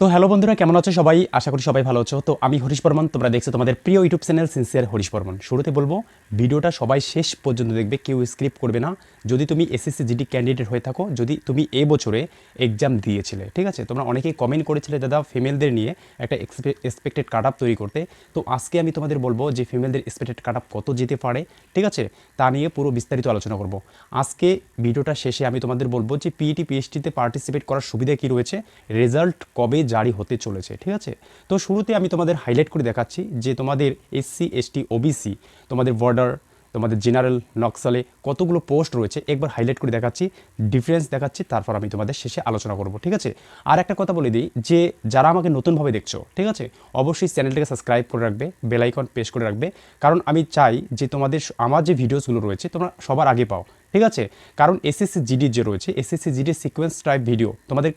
তো হ্যালো বন্ধুরা, কেমন আছো সবাই? আশা করি সবাই ভালো আছো। তো আমি হরিশ বর্মন, তোমরা দেখছ তোমাদের প্রিয় YouTube channel, sincere Harish Barman. শুরুতে বলব, ভিডিওটা সবাই শেষ পর্যন্ত দেখবে, কেউ স্ক্রিপ্ট করবে না। যদি তুমি এসএসসি জিডি ক্যান্ডিডেট হয়ে থাকো, যদি তুমি এ বছরে এক্সাম দিয়েছিলে, ঠিক আছে? তোমরা অনেকেই কমেন্ট করেছিলে, দাদা ফিমেলদের নিয়ে একটা এক্সপেক্টেড কাট আপ তৈরি করতে। তো আজকে আমি তোমাদের বলব যে ফিমেলদের এক্সপেক্টেড কাট আপ কত যেতে পারে, ঠিক আছে? তা নিয়ে পুরো বিস্তারিত আলোচনা করব। আজকে ভিডিওটা শেষে আমি তোমাদের বলব যে পিইটি পিএইচডিতে পার্টিসিপেট করার সুবিধা কী রয়েছে রেজাল্ট কবে জারি হতে চলেছে, ঠিক আছে? তো শুরুতে আমি তোমাদের হাইলাইট করে দেখাচ্ছি যে, তোমাদের এসসি এসটি ওবিসি তোমাদের বর্ডার তোমাদের জেনারেল নকশালে কতগুলো পোস্ট রয়েছে, একবার হাইলাইট করে দেখাচ্ছি ডিফারেন্স দেখাচ্ছি, তারপর আমি তোমাদের শেষে আলোচনা করব, ঠিক আছে? আর একটা কথা বলে দিই, যে যারা আমাকে নতুনভাবে দেখছ, ঠিক আছে, অবশ্যই চ্যানেলটাকে সাবস্ক্রাইব করে রাখবে বেল আইকন প্রেস করে রাখবে, কারণ আমি চাই যে তোমাদের আমার যে ভিডিওসগুলো রয়েছে, তোমরা সবার আগে পাও, ঠিক আছে? কারণ এসএসসি জিডি যে রয়েছে SSC GD sequence type video তোমাদের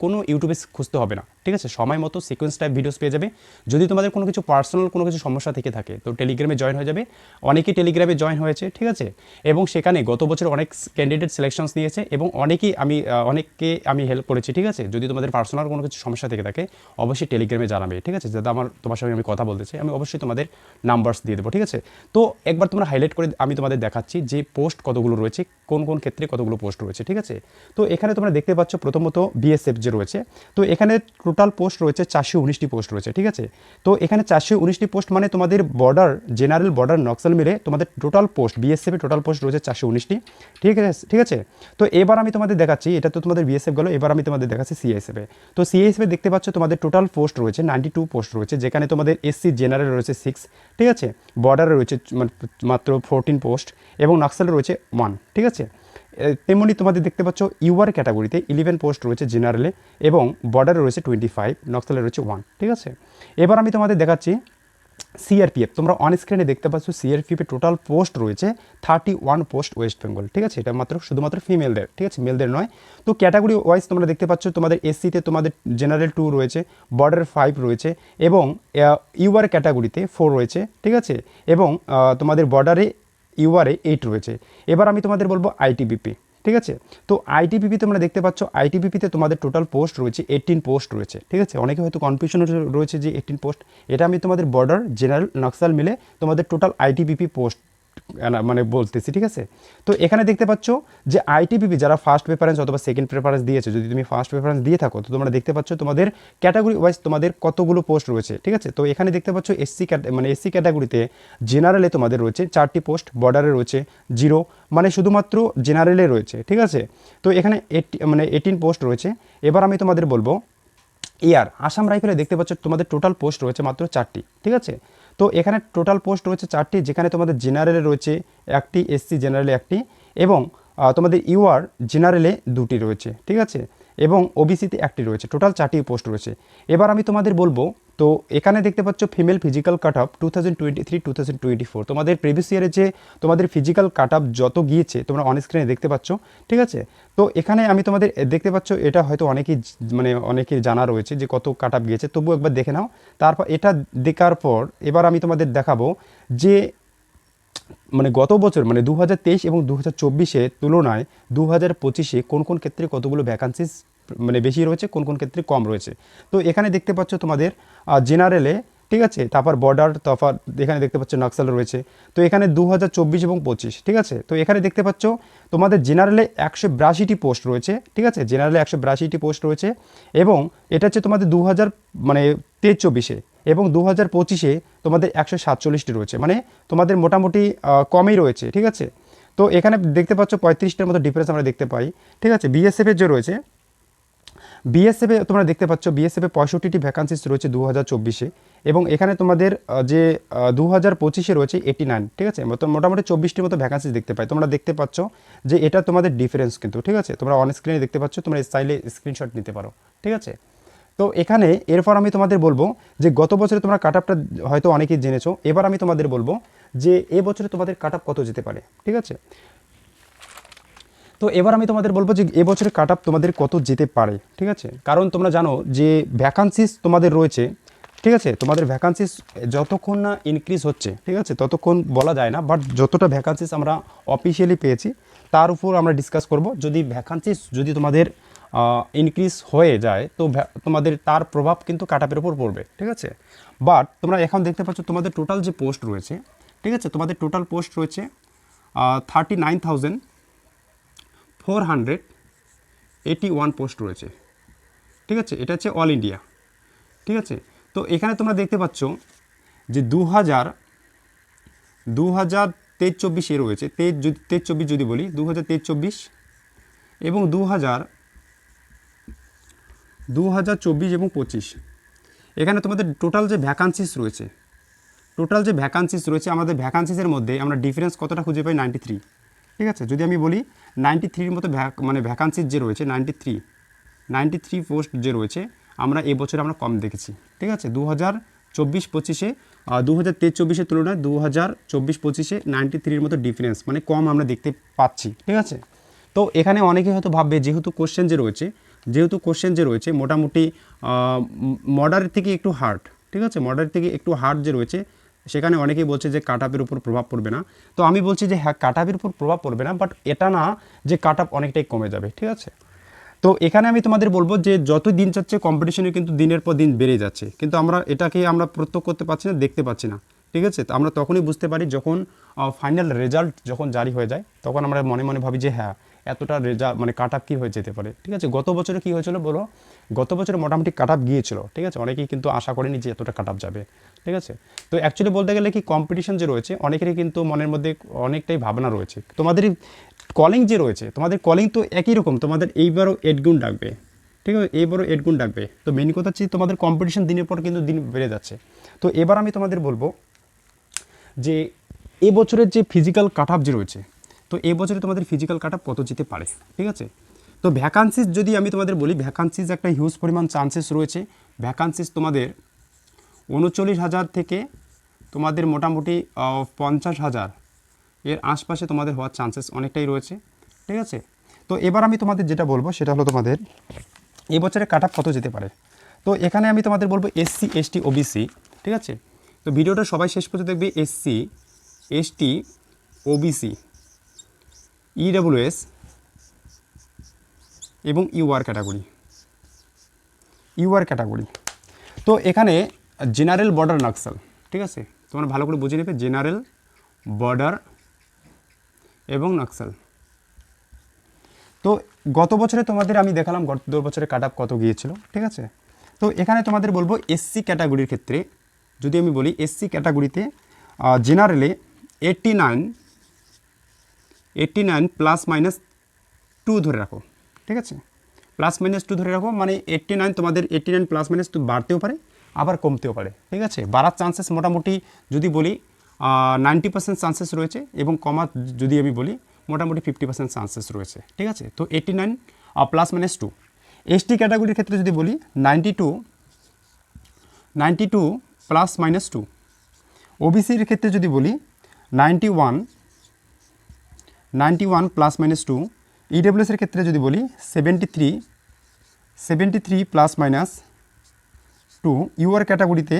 কোনো ইউটিউবে খুঁজতে হবে না ঠিক আছে? সময় মতো সিকোয়েন্স টাইপ ভিডিওস পেয়ে যাবে। যদি তোমাদের কোনো কিছু পার্সোনাল কোনো কিছু সমস্যা থেকে থাকে, তো টেলিগ্রামে জয়েন হয়ে যাবে। অনেকেই টেলিগ্রামে জয়েন হয়েছে, ঠিক আছে? এবং সেখানে গত বছর অনেক ক্যান্ডিডেট সিলেকশনস নিয়েছে এবং অনেকেই আমি অনেককে আমি হেল্প করেছি, ঠিক আছে? যদি তোমাদের পার্সোনাল কোনো কিছু সমস্যা থেকে থাকে, অবশ্যই টেলিগ্রামে জানাবে, ঠিক আছে? যাতে আমার, তোমার সঙ্গে আমি কথা বলতে চাই, আমি অবশ্যই তোমাদের নাম্বারস দিয়ে দেবো, ঠিক আছে? তো একবার তোমরা হাইলাইট করে আমি তোমাদের দেখাচ্ছি যে পোস্ট কতগুলো রয়েছে, কোন কোন ক্ষেত্রে কতগুলো পোস্ট রয়েছে, ঠিক আছে? তো এখানে তোমরা দেখতে পাচ্ছ, প্রথমত বিএসএফ যে রয়েছে, তো এখানে টোটাল পোস্ট রয়েছে চারশো উনিশটি পোস্ট রয়েছে, ঠিক আছে? তো এখানে চারশো উনিশটি পোস্ট মানে তোমাদের বর্ডার জেনারেল বর্ডার নক্সাল মিলে তোমাদের total post BSF total post রয়েছে চারশো উনিশটি, ঠিক আছে? ঠিক আছে? তো এবার আমি তোমাদের দেখাচ্ছি, এটা তো তোমাদের বিএসএফ গেলো, এবার আমি তোমাদের দেখাচ্ছি সিএসএফ এ। তো সিএসএফ এ দেখতে পাচ্ছ তোমাদের টোটাল পোস্ট রয়েছে নাইনটি টু পোস্ট রয়েছে, যেখানে তোমাদের এসসি জেনারেল রয়েছে সিক্স ঠিক আছে? বর্ডারে রয়েছে মাত্র ফোরটিন পোস্ট এবং নক্সালে রয়েছে ওয়ান ঠিক আছে? তেমনি তোমাদের দেখতে পাচ্ছ ইউআর ক্যাটাগরিতে ইলেভেন পোস্ট রয়েছে জেনারেলে এবং বর্ডারে রয়েছে টোয়েন্টি ফাইভ নক্সালে রয়েছে ওয়ান ঠিক আছে? এবার আমি তোমাদের দেখাচ্ছি সিআরপিএফ তোমরা অন স্ক্রিনে দেখতে পাচ্ছ সিআরপিএফে টোটাল পোস্ট রয়েছে thirty one post West Bengal ঠিক আছে? এটা মাত্র শুধুমাত্র ফিমেলদের ঠিক আছে? মেলদের নয়। তো ক্যাটাগরি ওয়াইজ তোমরা দেখতে পাচ্ছ তোমাদের এসসিতে তোমাদের জেনারেল টু রয়েছে বর্ডার ফাইভ রয়েছে এবং ইউআর ক্যাটাগরিতে ফোর রয়েছে, ঠিক আছে? এবং তোমাদের বর্ডারে ইউআরএ এইট রয়েছে। এবার আমি তোমাদের বলব আইটিবিপি, ঠিক আছে? তো আইটিবিপি তোমরা দেখতে পাচ্ছ, আইটিবিপিতে তোমাদের টোটাল পোস্ট রয়েছে এইটিন পোস্ট রয়েছে, ঠিক আছে? অনেকে হয়তো কনফিউশন রয়েছে যে এইটিন পোস্ট এটা আমি তোমাদের বর্ডার জেনারেল নকশাল মিলে তোমাদের টোটাল আইটিবিপি পোস্ট মানে বলতেছি, ঠিক আছে? তো এখানে দেখতে পাচ্ছ যে আইটিপিপি যারা ফার্স্ট প্রেফারেন্স অথবা সেকেন্ড প্রেফারেন্স দিয়েছে, যদি তুমি ফার্স্ট প্রেফারেন্স দিয়ে থাকো, তো তোমরা দেখতে পাচ্ছ তোমাদের ক্যাটাগরি ওয়াইজ তোমাদের কতগুলো পোস্ট রয়েছে, ঠিক আছে? তো এখানে দেখতে পাচ্ছ এসসি মানে এসসি ক্যাটাগরিতে জেনারেলে তোমাদের রয়েছে চারটি পোস্ট বর্ডারে রয়েছে জিরো মানে শুধুমাত্র জেনারেলে রয়েছে, ঠিক আছে? তো এখানে মানে এইটিন পোস্ট রয়েছে। এবার আমি তোমাদের বলব এয়ার আসাম রাইফেলে দেখতে পাচ্ছ তোমাদের টোটাল পোস্ট রয়েছে মাত্র চারটি, ঠিক আছে? তো এখানে টোটাল পোস্ট রয়েছে চারটি, যেখানে তোমাদের জেনারেলে রয়েছে একটি এসসি জেনারেলে একটি এবং তোমাদের ইউআর জেনারেলে দুটি রয়েছে, ঠিক আছে? এবং ওবিসিতে একটি রয়েছে টোটাল চারটি পোস্ট রয়েছে। এবার আমি তোমাদের বলব, তো এখানে দেখতে পাচ্ছ female physical cut up two thousand twenty three two thousand twenty four তোমাদের প্রিভিয়াস ইয়ারে যে তোমাদের ফিজিক্যাল কাট আপ যত গিয়েছে, তোমরা অন স্ক্রিনে দেখতে পাচ্ছ, ঠিক আছে? তো এখানে আমি তোমাদের দেখতে পাচ্ছ, এটা হয়তো অনেকেই মানে অনেকের জানা রয়েছে যে কত কাট আপ গিয়েছে তবু একবার দেখে নাও। তারপর এটা দেখার পর, এবার আমি তোমাদের দেখাবো যে মানে গত বছর মানে দু এবং দু হাজার তুলনায় দু হাজার পঁচিশে কোন কোন ক্ষেত্রে কতগুলো ভ্যাকান্সিস মানে বেশি রয়েছে, কোন কোন ক্ষেত্রে কম রয়েছে? তো এখানে দেখতে পাচ্ছ তোমাদের জেনারেলে ঠিক আছে? তারপর বর্ডার তারপর এখানে দেখতে পাচ্ছ নাক্সাল রয়েছে। তো এখানে দু হাজার চব্বিশ এবং পঁচিশ, ঠিক আছে? তো এখানে দেখতে পাচ্ছ তোমাদের জেনারেলে একশো বিরাশিটি পোস্ট রয়েছে, ঠিক আছে? জেনারেলে একশো বিরাশিটি পোস্ট রয়েছে এবং এটা হচ্ছে তোমাদের দু হাজার মানে তেইশ চব্বিশে। এবং দু হাজার পঁচিশে তোমাদের একশো সাতচল্লিশটি রয়েছে। মানে তোমাদের মোটামুটি কমই রয়েছে, ঠিক আছে? তো এখানে দেখতে পাচ্ছ পঁয়ত্রিশটার মতো ডিফারেন্স আমরা দেখতে পাই, ঠিক আছে? বিএসএফের যে রয়েছে বিএসএফে তোমরা দেখতে পাচ্ছ বিএসএফে পঁয়ষট্টিটি ভ্যাকান্সিস রয়েছে দু হাজার চব্বিশে এবং এখানে তোমাদের যে দু হাজার পঁচিশে রয়েছে এইটি নাইন ঠিক আছে? মোটামুটি চব্বিশটির মতো ভ্যাকান্সিস দেখতে পাই। তোমরা দেখতে পাচ্ছ যে এটা তোমাদের ডিফারেন্স কিন্তু, ঠিক আছে? তোমরা অন স্ক্রিনে দেখতে পাচ্ছ, তোমরা চাইলে স্ক্রিনশট নিতে পারো, ঠিক আছে? তো এখানে এরপর আমি তোমাদের বলব যে গত বছরে তোমরা কাট আপটা হয়তো অনেকেই জেনেছো, এবার আমি তোমাদের বলব যে এ বছরে তোমাদের কাট আপ কত যেতে পারে, ঠিক আছে? তো এবার আমি তোমাদের বলব যে এবছরে কাট আপ তোমাদের কত যেতে পারে, ঠিক আছে? কারণ তোমরা জানো যে ভ্যাকান্সিস তোমাদের রয়েছে, ঠিক আছে? তোমাদের ভ্যাকান্সিস যতক্ষণ না ইনক্রিজ হচ্ছে, ঠিক আছে? ততক্ষণ বলা যায় না বাট যতটা ভ্যাকান্সিস আমরা অফিসিয়ালি পেয়েছি, তার উপর আমরা ডিসকাস করব। যদি ভ্যাকান্সিস যদি তোমাদের ইনক্রিজ হয়ে যায়, তো তোমাদের তার প্রভাব কিন্তু কাটাপের ওপর পড়বে, ঠিক আছে? বাট তোমরা এখন দেখতে পাচ্ছ তোমাদের টোটাল যে পোস্ট রয়েছে, ঠিক আছে? তোমাদের টোটাল পোস্ট রয়েছে thirty nine thousand four hundred eighty one post রয়েছে, ঠিক আছে? এটা হচ্ছে অল ইন্ডিয়া ঠিক আছে? তো এখানে তোমরা দেখতে পাচ্ছ যে দু হাজার দু হাজার তেইশ চব্বিশে রয়েছে, তেইশ যদি, তেইশ চব্বিশ যদি বলি দু হাজার তেইশ চব্বিশ এবং দু হাজার দু হাজার চব্বিশ এবং পঁচিশ। এখানে তোমাদের টোটাল যে ভ্যাকান্সিস রয়েছে টোটাল যে ভ্যাকান্সিস রয়েছে, আমাদের ভ্যাকান্সিসের মধ্যে আমরা ডিফারেন্স কতটা খুঁজে পাই? নাইনটি থ্রি ঠিক আছে? যদি আমি বলি নাইনটি থ্রির মতো মানে ভ্যাকান্সিস যে রয়েছে ninety three ninety three post যে রয়েছে, আমরা এবছর আমরা কম দেখেছি। ঠিক আছে? দু হাজার চব্বিশ, পঁচিশে দু হাজার তেইশ, চব্বিশের তুলনায় দু হাজার চব্বিশ, পঁচিশে নাইনটি থ্রির মতো ডিফারেন্স মানে কম আমরা দেখতে পাচ্ছি। ঠিক আছে? তো এখানে অনেকে হয়তো ভাববে, যেহেতু কোশ্চেন যে রয়েছে যেহেতু কোশ্চেন যে রয়েছে, মোটামুটি মডারের থেকে একটু হার্ড ঠিক আছে? মডারের থেকে একটু হার্ড যে রয়েছে, সেখানে অনেকেই বলছে যে কাট আপের উপর প্রভাব পড়বে না। তো আমি বলছি যে হ্যাঁ কাট আপের উপর প্রভাব পড়বে না বাট এটা না যে কাট অনেকটাই কমে যাবে, ঠিক আছে? তো এখানে আমি তোমাদের বলব যে যত দিন যাচ্ছে কম্পিটিশনে কিন্তু দিনের পর দিন বেড়ে যাচ্ছে। কিন্তু আমরা এটাকে আমরা প্রত্যক্ষ করতে পারছি না, দেখতে পাচ্ছি না, ঠিক আছে? তো আমরা তখনই বুঝতে পারি যখন ফাইনাল রেজাল্ট যখন জারি হয়ে যায়, তখন আমরা মনে মনে ভাবি যে হ্যাঁ এতটা রেজাল্ট মানে কাট আপ কী হয়ে যেতে পারে? ঠিক আছে, গত বছরে কী হয়েছিল বলো? গত বছরে মোটামুটি কাট আপ গিয়েছিল, ঠিক আছে? অনেকেই কিন্তু আশা করেনি যে এতটা কাট আপ যাবে, ঠিক আছে? তো অ্যাকচুয়ালি বলতে গেলে কি কম্পিটিশন যে রয়েছে, অনেকেরই কিন্তু মনের মধ্যে অনেকটাই ভাবনা রয়েছে। তোমাদের কলিং যে রয়েছে, তোমাদের কলিং তো একই রকম, তোমাদের এইবারও এড গুণ ডাকবে, ঠিক আছে? এইবারও এড গুণ ডাকবে। তো মেন কথা হচ্ছে তোমাদের কম্পিটিশন দিনের পর কিন্তু দিন বেড়ে যাচ্ছে। তো এবার আমি তোমাদের বলব যে এবছরের যে ফিজিক্যাল কাট আপ যে রয়েছে তো এবছরে তোমাদের ফিজিক্যাল কাট কত যেতে পারে? ঠিক আছে? তো ভ্যাকান্সিস যদি আমি তোমাদের বলি ভ্যাকান্সিস একটা হিউজ পরিমাণ চান্সেস রয়েছে। ভ্যাকান্সিস তোমাদের উনচল্লিশ হাজার থেকে তোমাদের মোটামুটি পঞ্চাশ হাজার এর আশপাশে তোমাদের হওয়ার চান্সেস অনেকটাই রয়েছে। ঠিক আছে? তো এবার আমি তোমাদের যেটা বলব, সেটা হলো তোমাদের এবছরে কাট আপ কত যেতে পারে। তো এখানে আমি তোমাদের বলব এসসি এসটি ওবিসি ঠিক আছে? তো ভিডিওটা সবাই শেষ পর্যন্ত দেখবে এসসি এসটি ওবিসি ইডাব্লিউএস এবং ইউআর ক্যাটাগরি ইউআর ক্যাটাগরি তো এখানে জেনারেল বর্ডার নাক্সাল ঠিক আছে? তোমরা ভালো করে বুঝে নেবে জেনারেল বর্ডার এবং নাক্সাল তো গত বছরে তোমাদের আমি দেখালাম, গত দু বছরে কাট আপ কত গিয়েছিল, ঠিক আছে? তো এখানে তোমাদের বলব এসসি ক্যাটাগরির ক্ষেত্রে, যদি আমি বলি এসসি ক্যাটাগরিতে জেনারেলে eighty nine eighty nine plus minus two ধরে রাখো, ঠিক আছে? প্লাস মাইনাস টু ধরে রাখো মানে এইট্টি নাইন তোমাদের eighty nine plus minus two বাড়তেও পারে, আবার কমতেও পারে, ঠিক আছে? বাড়ার চান্সেস মোটামুটি যদি বলি নাইনটি পার্সেন্ট চান্সেস রয়েছে এবং কমার যদি আমি বলি, মোটামুটি ফিফটি পার্সেন্ট চান্সেস রয়েছে, ঠিক আছে? তো eighty nine plus minus two ST ক্যাটাগরির ক্ষেত্রে যদি বলি ninety two ninety two plus minus two ওবিসির ক্ষেত্রে যদি বলি ninety one ninety one plus minus two ইডব্লিউএসের ক্ষেত্রে যদি বলি seventy three seventy three plus minus two UR ক্যাটাগরিতে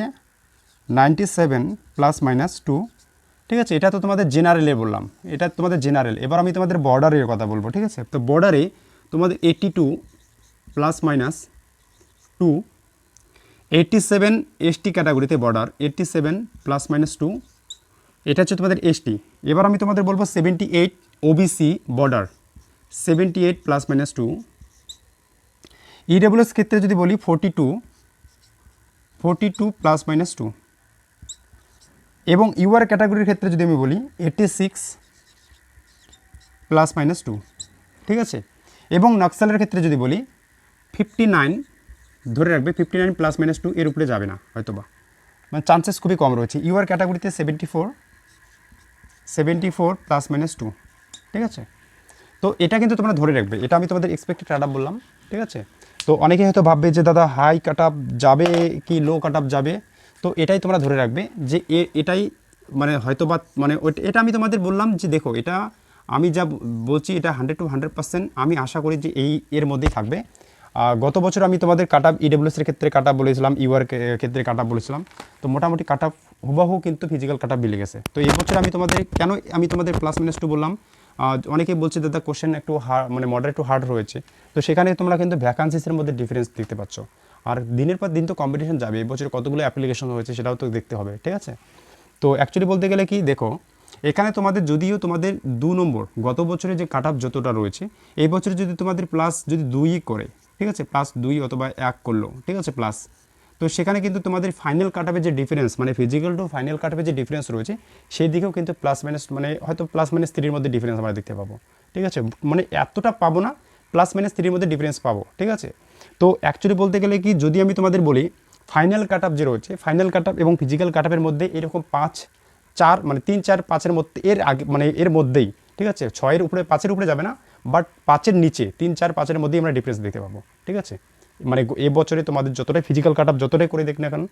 ninety seven plus minus two ঠিক আছে? এটা তো তোমাদের জেনারেলে বললাম। এটা তোমাদের জেনারেল এবার আমি তোমাদের বর্ডারের কথা বলব, ঠিক আছে? তো বর্ডারে তোমাদের eighty two plus minus two eighty seven ST ক্যাটাগরিতে border eighty seven plus minus two এটা হচ্ছে তোমাদের এসটি এবার আমি তোমাদের বলব seventy eight OBC border seventy eight plus minus two EWS ক্ষেত্রে যদি বলি forty two forty two plus minus two এবং ইউআর ক্যাটাগরির ক্ষেত্রে যদি আমি বলি eighty six plus minus two ঠিক আছে? এবং নক্সালের ক্ষেত্রে যদি বলি ফিফটি নাইন ধরে রাখবে fifty nine plus minus two এর উপরে যাবে না হয়তো বা মানে চান্সেস খুবই কম রয়েছে। ইউআর ক্যাটাগরিতে seventy four seventy four plus minus two ঠিক আছে? তো এটা কিন্তু তোমরা ধরে রাখবে। এটা আমি তোমাদের এক্সপেক্টেড কাট বললাম, ঠিক আছে? তো অনেকে হয়তো ভাববে যে, দাদা হাই কাট যাবে কি লো কাট যাবে? তো এটাই তোমরা ধরে রাখবে যে এটাই মানে হয়তো বা মানে এটা আমি তোমাদের বললাম যে, দেখো, এটা আমি যা বলছি, এটা হান্ড্রেড টু হান্ড্রেড পার্সেন্ট আমি আশা করি যে, এই এর মধ্যেই থাকবে। গত বছর আমি তোমাদের কাট আপ ইডব্লিউএসের ক্ষেত্রে কাট বলেছিলাম ইউআর ক্ষেত্রে কাট বলেছিলাম। তো মোটামুটি কাট আপ হুবাহু কিন্তু ফিজিক্যাল কাট মিলে গেছে। তো এই বছর আমি তোমাদের কেন, আমি তোমাদের প্লাস মাইনাস টু বললাম অনেকেই বলছে দাদা কোশ্চেন একটু হার্ড মানে মডারেট একটু হার্ড রয়েছে। তো সেখানে তোমরা কিন্তু ভ্যাকান্সিসের মধ্যে ডিফারেন্স দেখতে পাচ্ছ। আর দিনের পর দিন তো কম্পিটিশন যাবে এবছর কতগুলো অ্যাপ্লিকেশন হয়েছে সেটাও তো দেখতে হবে, ঠিক আছে? তো অ্যাকচুয়ালি বলতে গেলে কি, দেখো, এখানে তোমাদের যদিও তোমাদের দু নম্বর, গত বছরে যে কাট যতটা রয়েছে, এই বছরে যদি তোমাদের প্লাস যদি দুই করে, ঠিক আছে? প্লাস দুই অথবা এক করল, ঠিক আছে? প্লাস তো সেখানে কিন্তু তোমাদের ফাইনাল কাটাপে যে ডিফারেন্স মানে ফিজিক্যাল টু ফাইনাল কাটাপে যে ডিফারেন্স রয়েছে, সেই দিকেও কিন্তু প্লাস মাইনাস মানে হয়তো প্লাস মাইনাস থ্রির মধ্যে ডিফারেন্স আমরা দেখতে পাবো। ঠিক আছে? মানে এতটা পাবো না প্লাস মাইনাস থ্রির মধ্যে ডিফারেন্স পাবো। ঠিক আছে? তো অ্যাকচুয়ালি বলতে গেলে কি, যদি আমি তোমাদের বলি ফাইনাল কাট যে রয়েছে ফাইনাল কাট এবং ফিজিক্যাল কাট মধ্যে এরকম পাঁচ, চার মানে তিন, চার, পাঁচের মধ্যে, এর আগে মানে এর মধ্যেই, ঠিক আছে? ছয়ের উপরে, পাঁচের উপরে যাবে না বাট পাঁচের নিচে, তিন, চার, পাঁচের মধ্যেই আমরা ডিফারেন্স দেখতে পাবো। ঠিক আছে? মানে এবছরে তোমাদের যতটাই ফিজিক্যাল কাট আপ যতটাই করে দেখ না কেন,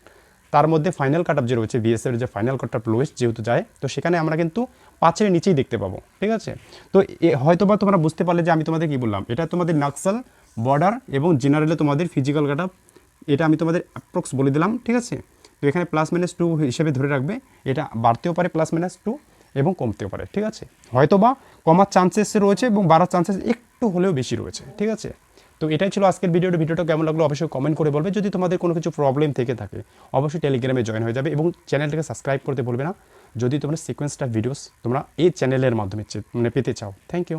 তার মধ্যে ফাইনাল কাট আপ যে রয়েছে বিএসএর যে ফাইনাল কাট আপ লোয়েস্ট যেহেতু যায়, তো সেখানে আমরা কিন্তু পাঁচের নিচেই দেখতে পাবো, ঠিক আছে? তো হয়তো বা তোমরা বুঝতে পারলে যে আমি তোমাদের কি বললাম, এটা তোমাদের নাক্সাল বর্ডার এবং জেনারেলে তোমাদের ফিজিক্যাল কাট আপ এটা আমি তোমাদের অ্যাপ্রক্স বলে দিলাম, ঠিক আছে? তো এখানে প্লাস মাইনাস টু হিসেবে ধরে রাখবে, এটা বাড়তেও পারে প্লাস মাইনাস টু এবং কমতেও পারে, ঠিক আছে? হয়তো বা কমার চান্সেস রয়েছে এবং বাড়ার চান্সেস একটু হলেও বেশি রয়েছে, ঠিক আছে? তো এটাই ছিল আজকের ভিডিওটা ভিডিওটা কেমন লাগল অবশ্যই কমেন্ট করে বলবে। যদি তোমাদের কোনো কিছু প্রবলেম থেকে থাকে, অবশ্যই টেলিগ্রামে জয়েন হয়ে যাবে এবং চ্যানেলটাকে সাবস্ক্রাইব করতে বলবে না। যদি তোমরা সিকোয়েন্সটা ভিডিওস তোমরা এই চ্যানেলের মাধ্যমে মানে পেতে চাও। Thank you